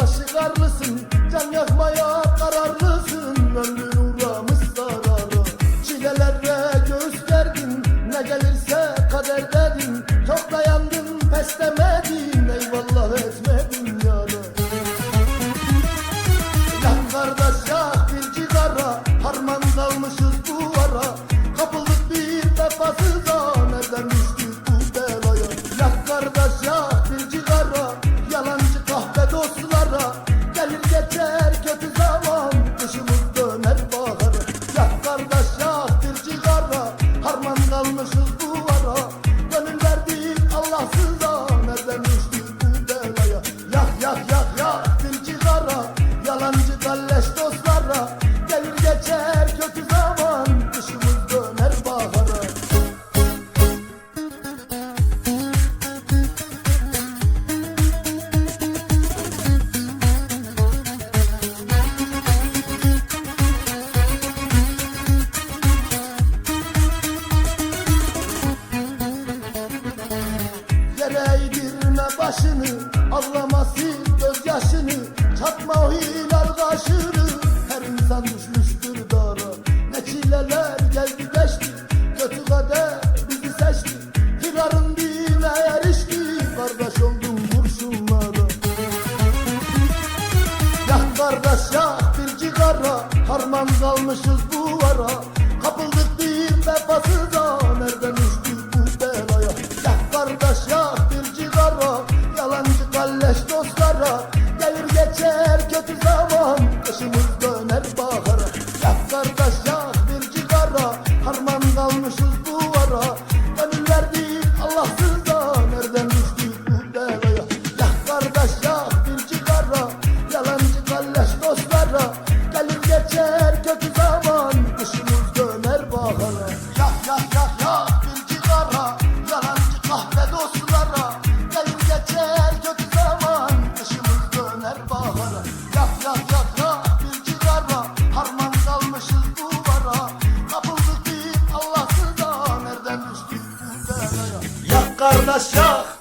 başı karlısın Can yakmaya kararlısın. Ömrün uğramış zarara Çilelere göğüs verdin Ne gelirse kader dedin Çok dayandım pes demedin Eyvallah etmedin yara Yan kardeş yak bir cigara Harman dalmışız bu Let's. Eğme başını Allama sil gözyaşını Çatma o hilal kaşını Her insan düşmüştür dara Ne çileler geldi geçti. Kötü kader bizi seçti Firarın dine erişti. Kardeş oldum kurşunlara. Yak kardeş yak bir cigara Harman kalmışız bu ara. bad. kardeş şah